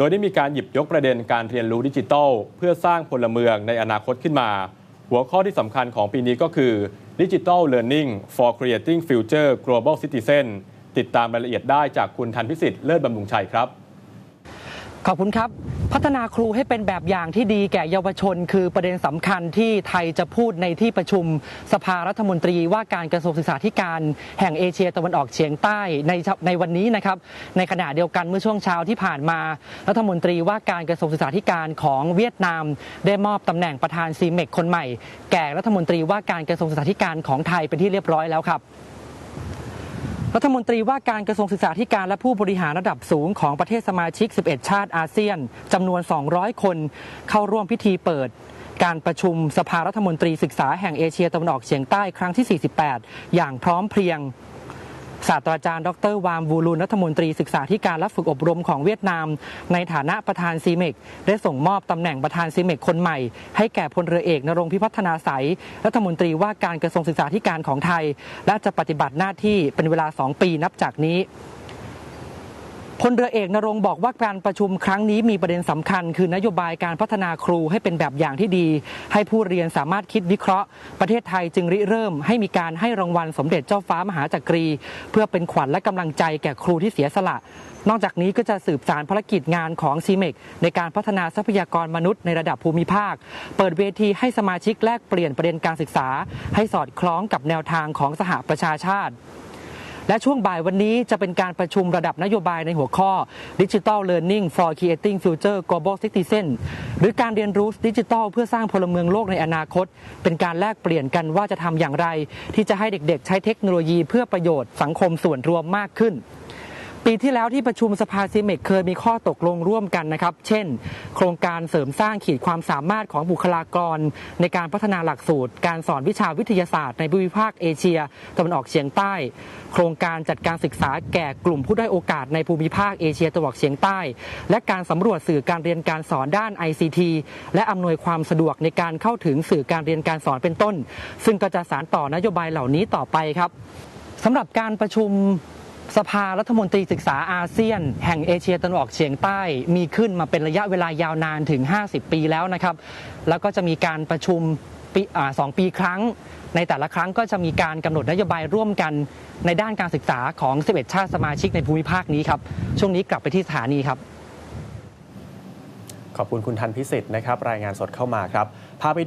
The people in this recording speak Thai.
โดยได้มีการหยิบยกประเด็นการเรียนรู้ดิจิทัล เพื่อสร้างพลเมืองในอนาคตขึ้นมา หัวข้อที่สำคัญของปีนี้ก็คือ Digital Learning for Creating Future Global Citizen ติดตามรายละเอียดได้จากคุณทันพิสิทธิ์เลิศบำรุงชัยครับ ขอบคุณครับ พัฒนาครูให้เป็นแบบอย่างที่ดีแก่เยาวชน คือประเด็นสำคัญที่ไทยจะพูดในที่ประชุมสภารัฐมนตรีว่าการกระทรวงศึกษาธิการ แห่งเอเชียตะวันออกเฉียงใต้ในในวันนี้นะครับ ในขณะเดียวกันเมื่อช่วงเช้าที่ผ่านมา รัฐมนตรีว่าการกระทรวงศึกษาธิการของเวียดนาม ได้มอบตำแหน่งประธานซีเมกคนใหม่ แก่รัฐมนตรีว่าการกระทรวงศึกษาธิการของไทยเป็นที่เรียบร้อยแล้วครับ รัฐมนตรีว่าการกระทรวงศึกษาธิการและผู้บริหารระดับสูงของประเทศสมาชิก 11 ชาติอาเซียนจำนวน 200 คน เข้าร่วมพิธีเปิด การประชุมสภารัฐมนตรีศึกษาแห่งเอเชียตะวันออกเฉียงใต้ครั้งที่ 48 อย่างพร้อมเพรียง ศาสตราจารย์ ดร วามวูลูนรัฐมนตรีศึกษาธิการและฝึกอบรมของเวียดนาม ในฐานะประธานซีเมกได้ส่งมอบตำแหน่งประธานซีเมกคนใหม่ ให้แก่พลเรือเอกนรงพิพัฒนาใสยรัฐมนตรีว่าการกระทรวงศึกษาธิการของไทย และจะปฏิบัติหน้าที่เป็นเวลา 2 ปีนับจากนี้ พลเรือเอกนรงบอกว่าการประชุมครั้งนี้มีประเด็นสำคัญ คือนโยบายการพัฒนาครูให้เป็นแบบอย่างที่ดี ให้ผู้เรียนสามารถคิดวิเคราะห์ ประเทศไทยจึงริเริ่ม ให้มีการให้รางวัลสมเด็จเจ้าฟ้ามหาจักรี เพื่อเป็นขวัญและกำลังใจแก่ครูที่เสียสละ นอกจากนี้ก็จะสืบสารภารกิจงานของซีเมกในการพัฒนาทรัพยากรมนุษย์ในระดับภูมิภาค เปิดเวทีให้สมาชิกแลกเปลี่ยนประเด็นการศึกษา ให้สอดคล้องกับแนวทางของสหประชาชาติ และช่วงบ่ายวันนี้จะเป็นการประชุมระดับนโยบายในหัวข้อ Digital Learning for Creating Future Global Citizen หรือการเรียนรู้ดิจิทัลเพื่อสร้างพลเมืองโลกในอนาคต เป็นการแลกเปลี่ยนกันว่าจะทำอย่างไร ที่จะให้เด็กๆ ใช้เทคโนโลยีเพื่อประโยชน์สังคมส่วนรวมมากขึ้น ปีที่แล้วที่ประชุมสภาซีเมกเคยมีข้อตกลงร่วมกันนะครับ เช่น โครงการเสริมสร้างขีดความสามารถของบุคลากร ในการพัฒนาหลักสูตร การสอนวิชาวิทยาศาสตร์ในภูมิภาคเอเชียตะวันออกเฉียงใต้ โครงการจัดการศึกษาแก่กลุ่มผู้ได้โอกาสในภูมิภาคเอเชียตะวันออกเฉียงใต้ และการสำรวจสื่อการเรียนการสอนด้าน ICT และอำนวยความสะดวกในการเข้าถึงสื่อการเรียนการสอนเป็นต้น ซึ่งก็จะสานต่อนโยบายเหล่านี้ต่อไปครับสำหรับการประชุม สภารัฐมนตรีศึกษาอาเซียน แห่งเอเชียตะวันออกเฉียงใต้มีขึ้นมาเป็นระยะเวลายาวนานถึง 50 ปีแล้วนะครับ แล้วก็จะมีการประชุมปีสองปีครั้ง ในแต่ละครั้งก็จะมีการกำหนดนโยบายร่วมกันในด้านการศึกษาของ 11 ชาติสมาชิกในภูมิภาคนี้ครับ ช่วงนี้กลับไปที่สถานีครับ ขอบคุณคุณทันพิสิทธิ์นะครับ รายงานสดเข้ามาครับพาไป